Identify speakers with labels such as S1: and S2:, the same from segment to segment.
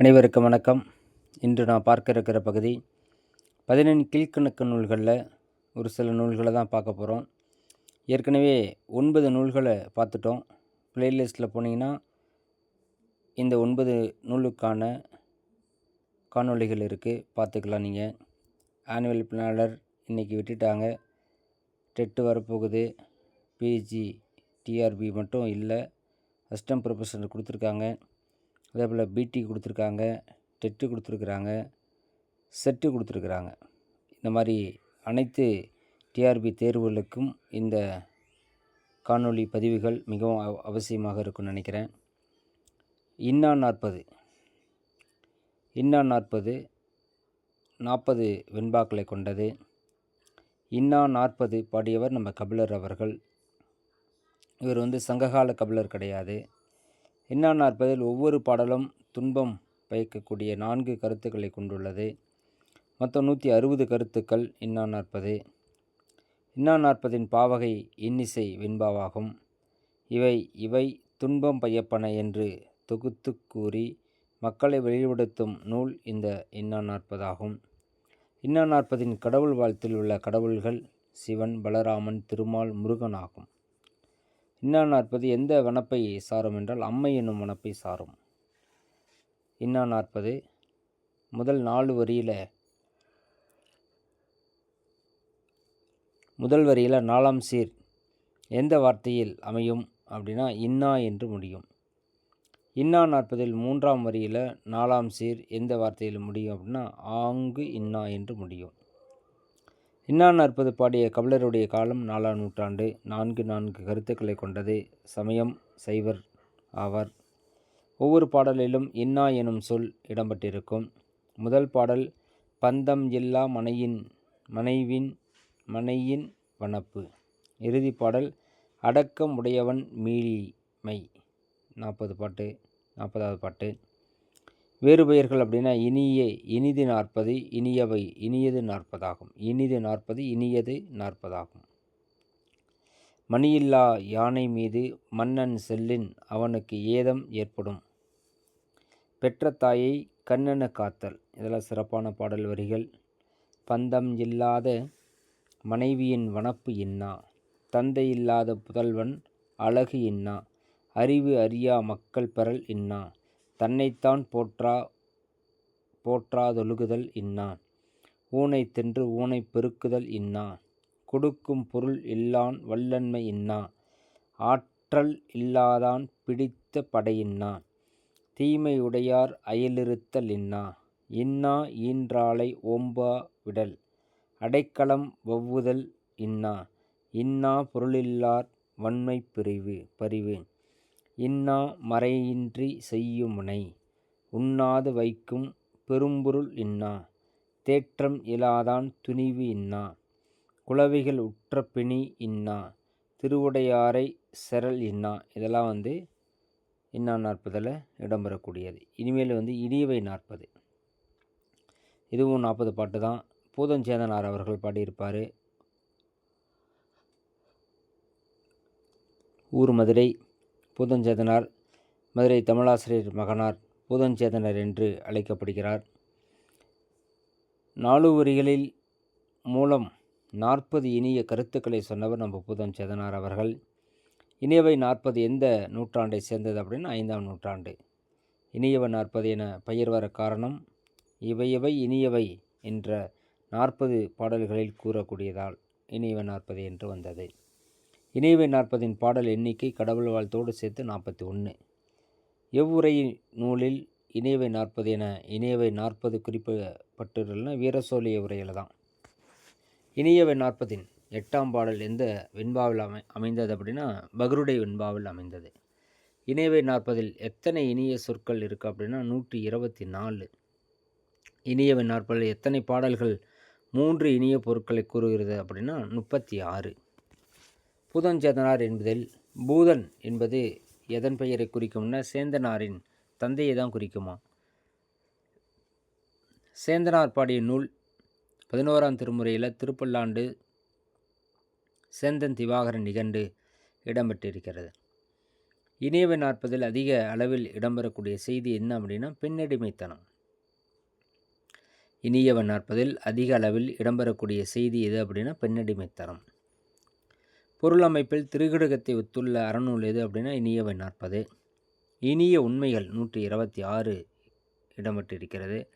S1: அனைவருக்கும் வணக்கம். இன்று நான் பார்க்க இருக்கிற பகுதி பதினெண் கீழ்கணக்கு நூல்களில் ஒரு சில நூல்களை தான் பார்க்க போகிறோம் ஏற்கனவே ஒன்பது நூல்களை பார்த்துட்டோம். ப்ளேலிஸ்ட்டில் போனீங்கன்னா இந்த ஒன்பது நூலுக்கான காணொளிகள் இருக்குது பார்த்துக்கலாம் நீங்கள் ஆனுவல் பிளானர் இன்றைக்கி விட்டுட்டாங்க. டெட்டு வரப்போகுது. பிஜி டிஆர்பி மட்டும் இல்லை அசிஸ்டன்ட் ப்ரொஃபஸர் கொடுத்துருக்காங்க. அதே போல் பிடி கொடுத்துருக்காங்க டெட்டு கொடுத்துருக்குறாங்க செட்டு கொடுத்துருக்குறாங்க. இந்த மாதிரி அனைத்து டிஆர்பி தேர்வுகளுக்கும் இந்த காணொளி பதிவுகள் மிகவும் அவ அவசியமாக இருக்கும்னு நினைக்கிறேன். இன்னா நாற்பது. இன்னா நாற்பது நாற்பது வெண்பாக்களை கொண்டது. இன்னா நாற்பது பாடியவர் நம்ம கபிலர் அவர்கள். இவர் வந்து சங்ககால கபிலர் கிடையாது. இன்னா நாற்பதில் ஒவ்வொரு பாடலும் துன்பம் பயக்கக்கூடிய நான்கு கருத்துக்களை கொண்டுள்ளது. மொத்தம் நூற்றி அறுபது கருத்துக்கள் இன்னா நாற்பது இன்னா நாற்பதின் பாவகை இன்னிசை வெண்பாவாகும். இவை இவை துன்பம் பயப்பன என்று தொகுத்து கூறி மக்களை வெளிப்படுத்தும் நூல் இந்த இன்னா நாற்பதாகும் இன்னா நாற்பதின் கடவுள் வாழ்த்தில் உள்ள கடவுள்கள் சிவன் பலராமன் திருமால் முருகன் ஆகும். இன்னா நாற்பது எந்த வனப்பை சாரும் என்றால் அம்மை என்னும் வனப்பை சாரும். இன்னா நாற்பது முதல் நாலு வரியில் முதல் வரியில் நாலாம் சீர் எந்த வார்த்தையில் அமையும் அப்படின்னா இன்னா என்று முடியும். இன்னா நாற்பதில் மூன்றாம் வரியில் நாலாம் சீர் எந்த வார்த்தையில் முடியும் அப்படின்னா ஆங்கு இன்னா என்று முடியும். இன்னா அற்பது பாடிய கபிலருடைய காலம் நாலாம் நூற்றாண்டு. நான்கு நான்கு கருத்துக்களை கொண்டது சமயம் சைவர் ஆவார். ஒவ்வொரு பாடலிலும் இன்னா எனும் சொல் இடம்பெற்றிருக்கும். முதல் பாடல் பந்தம் இல்லா மனையின் மனைவின் மனையின் வனப்பு. இறுதி பாடல் அடக்கம் உடையவன் மீளிமை. நாற்பது பாட்டு நாற்பதாவது பாட்டு. வேறு பெயர்கள் அப்படின்னா இனிய இனிது நாற்பது இனியவை இனியது நாற்பதாகும். இனிது நாற்பது இனியது நாற்பதாகும். மணியில்லா யானை மீது மன்னன் செல்லின் அவனுக்கு ஏதம் ஏற்படும். பெற்ற தாயை கண்ணன காத்தல். இதெல்லாம் சிறப்பான பாடல் வரிகள். பந்தம் இல்லாத மனைவியின் வனப்பு இன்னா. தந்தை இல்லாத புதல்வன் அழகு இன்னா. அறிவு அறியா மக்கள் பெறல் இன்னா. தன்னைத்தான் போற்றா போற்றாதொழுகுதல் இன்னா ஊனை தின்று ஊனை பெருக்குதல் இன்னா கொடுக்கும் பொருள் இல்லான் வல்லன்மை இன்னா ஆற்றல் இல்லாதான் பிடித்த படையின்னா தீமையுடையார் அயலிருத்தல் இன்னா இன்னா ஈன்றாளை ஓம்பா விடல். அடைக்கலம் வவ்வுதல் இன்னா இன்னா பொருளில்லார் வன்மை பிரிவு பரிவு இன்னா மறையின்றி செய்யும் முனை உண்ணாது வைக்கும் பெரும்பொருள் இன்னா தேற்றம் இலாதான் துணிவு இன்னா குளவிகள் உற்ற பிணி இன்னா திருவுடையாரை செரல் இன்னா இதெல்லாம் வந்து இன்னா நாற்பதில் இடம்பெறக்கூடியது. இனிமேல் வந்து இனியவை நாற்பது. இதுவும் நாற்பது பாட்டு தான். பூதஞ்சேதனார் அவர்கள் பாடியிருப்பார். ஊர் மதுரை பூதஞ்சேதனார் மதுரை தமிழாசிரியர் மகனார் பூதஞ்சேதனர் என்று அழைக்கப்படுகிறார். நாலு வரிகளில் மூலம் நாற்பது இனிய கருத்துக்களை சொன்னவர் நம்ம பூதஞ்சேதனார் அவர்கள். இனியவை நாற்பது எந்த நூற்றாண்டை சேர்ந்தது அப்படின்னா ஐந்தாம் நூற்றாண்டு. இனியவை நாற்பது என பெயர் வர காரணம் இவையவை இனியவை என்ற நாற்பது பாடல்களில் கூறக்கூடியதால் இனியவை நாற்பது என்று வந்தது. இணையவை நாற்பதின் பாடல் எண்ணிக்கை கடவுள் வாழ்த்தோடு சேர்த்து நாற்பத்தி ஒன்று எவ்வுரை நூலில் இணையவை நாற்பது என இணையவை நாற்பது குறிப்பிடப்பட்டுள்ளன வீரசோழிய உரையில் தான். இணையவை நாற்பதின் எட்டாம் பாடல் எந்த வெண்பாவில் அமை அமைந்தது அப்படின்னா பக்ருடை வெண்பாவில் அமைந்தது. இணையவை நாற்பதில் எத்தனை இனிய சொற்கள் இருக்குது அப்படின்னா நூற்றி இருபத்தி நாலு. இனியவை நாற்பதில் எத்தனை பாடல்கள் மூன்று இனிய பொருட்களை கூறுகிறது அப்படின்னா முப்பத்தி ஆறு. பூதஞ்சேதனார் என்பதில் பூதன் என்பது எதன் பெயரை குறிக்கும்னா சேந்தனாரின் தந்தையை தான் குறிக்குமா? சேந்தனார் பாடிய நூல் பதினோராம் திருமுறையில் திருப்பல்லாண்டு சேந்தன் திவாகரன் நிகண்டு இடம்பெற்றிருக்கிறது. இணையவை நாற்பதில் அதிக அளவில் இடம்பெறக்கூடிய செய்தி என்ன அப்படின்னா பெண்ணடிமைத்தனம். இனியவன் நாற்பதில் அதிக அளவில் இடம்பெறக்கூடிய செய்தி எது அப்படின்னா பெண்ணடிமைத்தனம். பொருளமைப்பில் திருகடுகத்தை ஒத்துள்ள அறநூல் எது அப்படின்னா இனியவை நாற்பது. இனிய உண்மைகள் நூற்றி இருபத்தி ஆறு இடம்பெற்றிருக்கிறது.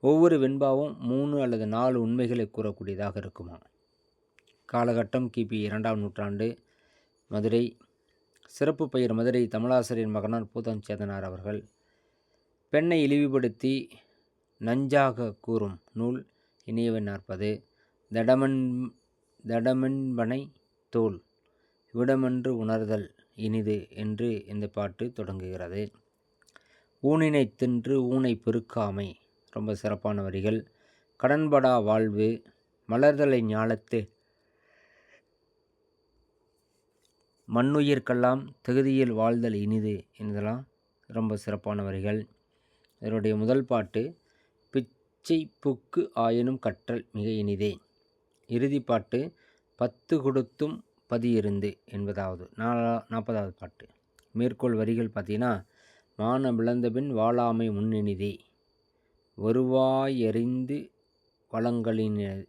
S1: ஒவ்வொரு வெண்பாவும் மூணு அல்லது நாலு உண்மைகளை கூறக்கூடியதாக இருக்குமா? காலகட்டம் கிபி இரண்டாம் நூற்றாண்டு மதுரை. சிறப்பு பெயர் மதுரை தமிழாசிரியர் மகனார் பூதஞ்சேதனார் அவர்கள். பெண்ணை இழிவுபடுத்தி நஞ்சாக கூறும் நூல் இனியவை நாற்பது. தடமன் தடமென்பனை தோல் விடமென்று உணர்தல் இனிது என்று இந்த பாட்டு தொடங்குகிறது. ஊனினை தின்று ஊனை பெருக்காமை ரொம்ப சிறப்பான வரிகள். கடன்படா வாழ்வு மலர்தலை ஞாலத்து. மண்ணுயிர்க்கெல்லாம் தகுதியில் வாழ்தல் இனிது என்பதெல்லாம் ரொம்ப சிறப்பான வரிகள். இதனுடைய முதல் பாட்டு பிச்சை புக்கு ஆயினும் கற்றல் மிக இனிதே. இறுதி பாட்டு பத்து கொடுத்தும் பதியிருந்து என்பதாவது. நாலா நாற்பதாவது பாட்டு. மேற்கோள் வரிகள் பார்த்தீங்கன்னா மான விளந்தபின் வாழாமை முன்னினிதே. வருவாயறிந்து வளங்களின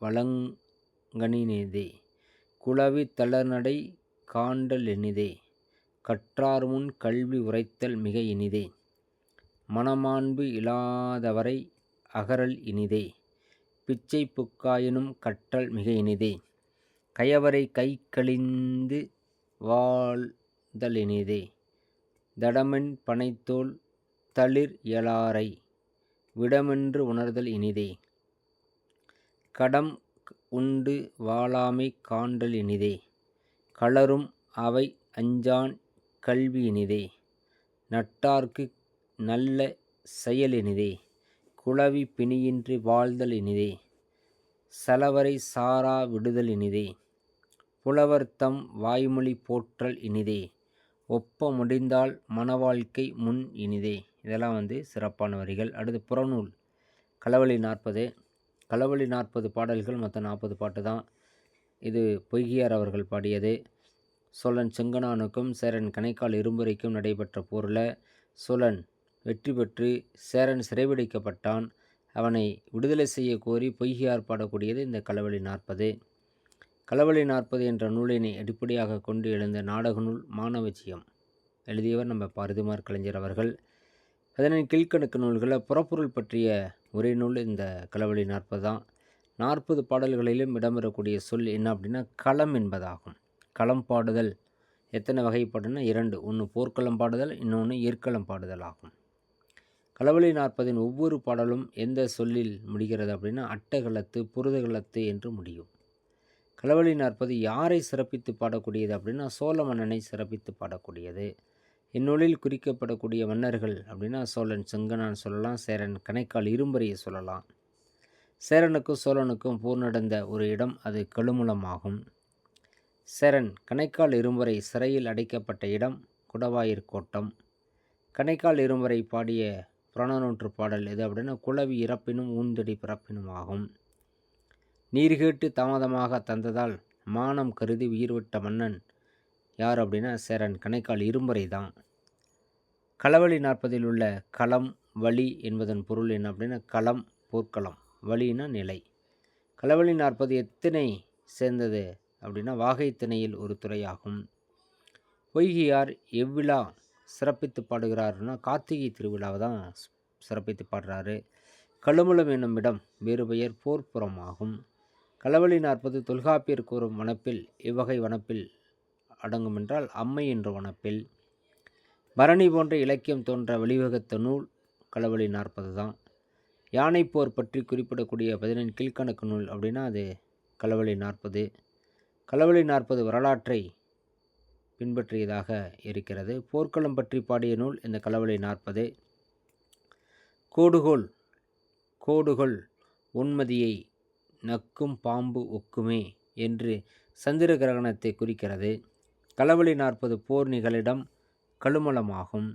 S1: வளங்கனினிதே. குளவி தளர்நடை காண்டல் இனிதே கற்றார் முன் கல்வி உரைத்தல் மிக இனிதே. மனமாண்பு இல்லாதவரை அகரல் இனிதே. பிச்சை புக்காயினும் கற்றல் மிக இனிதே. கயவரை கை கழிந்து வாழ்தல் இனிதே தடமென் பனைத்தோல் தளிர் இயலாரை விடமென்று உணர்தல் இனிதே. கடம் உண்டு வாழாமை காண்டல் இனிதே. களரும் அவை அஞ்சான் கல்வி இனிதே. நட்டார்க்கு நல்ல செயல் இனிதே. குளவி பிணியின்றி வாழ்தல் இனிதே. சலவரை சாரா விடுதல் இனிதே. புலவர்த்தம் வாய்மொழி போற்றல் இனிதே. ஒப்ப முடிந்தால் மனவாழ்க்கை முன் இனிதே. இதெல்லாம் வந்து சிறப்பான வரிகள். அடுத்து புறநூல். களவழி நாற்பது. களவழி நாற்பது பாடல்கள் மொத்தம் நாற்பது பாட்டு தான். இது பொய்கியார் அவர்கள் பாடியது. சோழன் செங்கனானுக்கும் சேரன் கணைக்கால் இரும்புரைக்கும் நடைபெற்ற போரில் சோழன் வெற்றி பெற்று சேரன் சிறைபிடிக்கப்பட்டான். அவனை விடுதலை செய்ய கோரி பொய்கியார் பாடக்கூடியது இந்த களவழி நாற்பது. களவழி நாற்பது என்ற நூலினை அடிப்படையாக கொண்டு எழுந்த நாடக நூல் மாணவச்சியம் எழுதியவர் நம்ம பாரதிமார் கலைஞர் அவர்கள். அதனின் கீழ்கணக்கு நூல்களில் புறப்பொருள் பற்றிய ஒரே நூல் இந்த களவழி நாற்பது தான். நாற்பது பாடல்களிலும் இடம்பெறக்கூடிய சொல் என்ன அப்படின்னா களம் என்பதாகும். களம் பாடுதல். எத்தனை வகைப்படுனா இரண்டு. ஒன்று போர்க்களம் பாடுதல் இன்னொன்று ஏற்களம் பாடுதல் ஆகும். களவழி நாற்பதின் ஒவ்வொரு பாடலும் எந்த சொல்லில் முடிகிறது அப்படின்னா அட்டகளத்து புரதகலத்து என்று முடியும். களவழி நாற்பது யாரை சிறப்பித்து பாடக்கூடியது அப்படின்னா சோழ மன்னனை சிறப்பித்து பாடக்கூடியது. இந்நூலில் குறிக்கப்படக்கூடிய மன்னர்கள் அப்படின்னா சோழன் செங்கனான் சொல்லலாம் சேரன் கணைக்கால் இரும்பறையை சொல்லலாம். சேரனுக்கும் சோழனுக்கும் போர் நடந்த ஒரு இடம் அது கழுமுலமாகும் சேரன் கணைக்கால் இரும்பறை சிறையில் அடைக்கப்பட்ட இடம் குடவாயிர் கோட்டம் கணைக்கால் இரும்பறை பாடிய புறநானூற்று பாடல் எது அப்படின்னா குளவி இறப்பினும் ஊந்தடி பிறப்பினும் ஆகும் நீர் கேட்டு தாமதமாக தந்ததால் மானம் கருதி உயிர் விட்ட மன்னன் யார் அப்படின்னா சேரன் கணைக்கால் இரும்பறை தான். களவழி நாற்பதில் உள்ள களம் வழி என்பதன் பொருள் என்ன அப்படின்னா களம் போர்க்களம் வழினா நிலை. களவழி நாற்பது எத்தனை சேர்ந்தது அப்படின்னா வாகை திணையில் ஒரு துறையாகும். பொய்கியார் எவ்விழா சிறப்பித்து பாடுகிறாருன்னா கார்த்திகை திருவிழாவை தான் சிறப்பித்து பாடுறாரு. கழுமலம் என்னும் இடம் வேறு பெயர் போர்ப்புறமாகும் களவழி நாற்பது தொல்காப்பியர் கூறும் வனப்பில் இவ்வகை வனப்பில் அடங்கும் என்றால் அம்மை என்ற வனப்பில். பரணி போன்ற இலக்கியம் தோன்ற வழிவகுத்த நூல் களவழி நாற்பது தான். யானைப்போர் பற்றி குறிப்பிடக்கூடிய பதினெண் கீழ்கணக்கு நூல் அப்படின்னா அது களவழி நாற்பது. களவழி நாற்பது வரலாற்றை பின்பற்றியதாக இருக்கிறது. போர்க்களம் பற்றி பாடிய நூல் இந்த களவழி நாற்பது. கோடுகோள் கோடுகோள் உன்மதியை நக்கும் பாம்பு ஒக்குமே என்று சந்திர கிரகணத்தை குறிக்கிறது. களவழி நாற்பது போர் நிகழிடம் கழுமலமாகும்.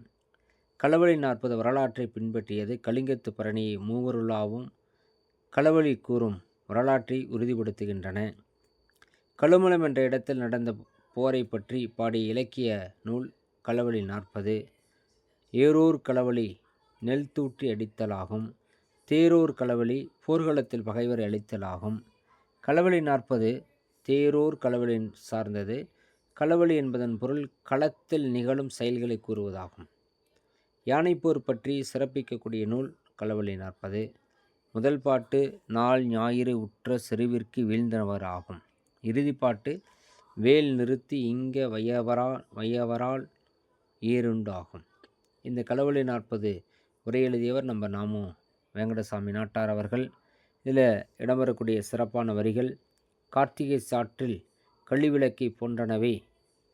S1: களவழி நாற்பது வரலாற்றை பின்பற்றியது கலிங்கத்து பரணியை மூவருளாவும் களவழி கூறும் வரலாற்றை உறுதிப்படுத்துகின்றன. கழுமலம் என்ற இடத்தில் நடந்த போரை பற்றி பாடிய இலக்கிய நூல் களவழி நாற்பது. ஏரூர் களவழி நெல் தூற்றி அடித்தலாகும். தேரோர் களவழி போர்க்களத்தில் பகைவரை அழித்தலாகும். களவழி நாற்பது தேரோர் களவழி சார்ந்தது. களவழி என்பதன் பொருள் களத்தில் நிகழும் செயல்களை கூறுவதாகும். யானைப்போர் பற்றி சிறப்பிக்கக்கூடிய நூல் களவழி நாற்பது. முதல் பாட்டு நாள் ஞாயிறு உற்ற செருவிற்கு வீழ்ந்தவர் ஆகும். இறுதிப்பாட்டு வேல் நிறுத்தி இங்க வையவரா வையவரால் ஏறுண்டாகும். இந்த களவழி நாற்பது உரை எழுதியவர் நம்ம நாமும் வெங்கடசாமி நாட்டார் அவர்கள். இதில் இடம்பெறக்கூடிய சிறப்பான வரிகள் கார்த்திகை சாற்றில் கழிவிளக்கை போன்றனவே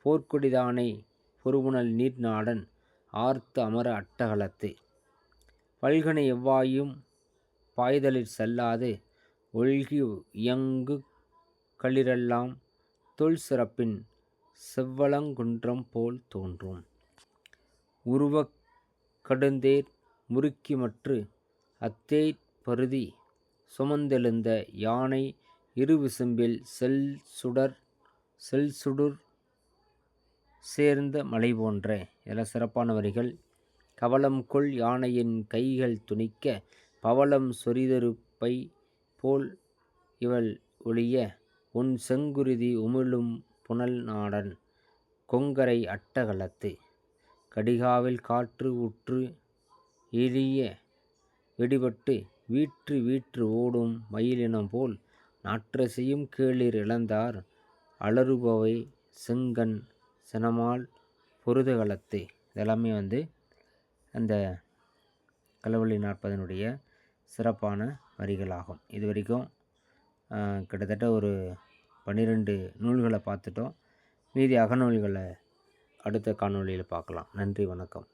S1: போர்க்குடிதானை நீர் நீர்நாடன் ஆர்த்து அமர அட்டகலத்து. பல்கனை எவ்வாயும் பாய்தலில் செல்லாது ஒழ்கி இயங்கு களிரெல்லாம் தொல் சிறப்பின் செவ்வளங்குன்றம் போல் தோன்றும். உருவக் கடுந்தேர் முறுக்கிமற்று அத்தேர் பருதி சுமந்தெழுந்த யானை இருவிசும்பில் செல் சுடர் செல் சுடுர் சேர்ந்த மலை போன்ற. என சிறப்பான வரிகள். கவலம் கொள் யானையின் கைகள் துணிக்க பவளம் சொரிதருப்பை போல் இவள் ஒளிய உன் செங்குருதி உமிழும் புனல் நாடன் கொங்கரை அட்டகலத்து. கடிகாவில் காற்று உற்று எளிய வெடிபட்டு வீற்று வீற்று ஓடும் மயிலினம் போல் நாற்றசையும் கேளிர் இழந்தார் அலறுபவை செங்கன் சினமால் பொருதகலத்து. இதெல்லாமே வந்து அந்த களவழி நாற்பதனுடைய சிறப்பான வரிகளாகும். இது வரைக்கும் கிட்டத்தட்ட ஒரு பன்னிரெண்டு நூல்களை பார்த்துட்டோம். மீதி அகநூல்களை அடுத்த காணொளியில் பார்க்கலாம். நன்றி வணக்கம்.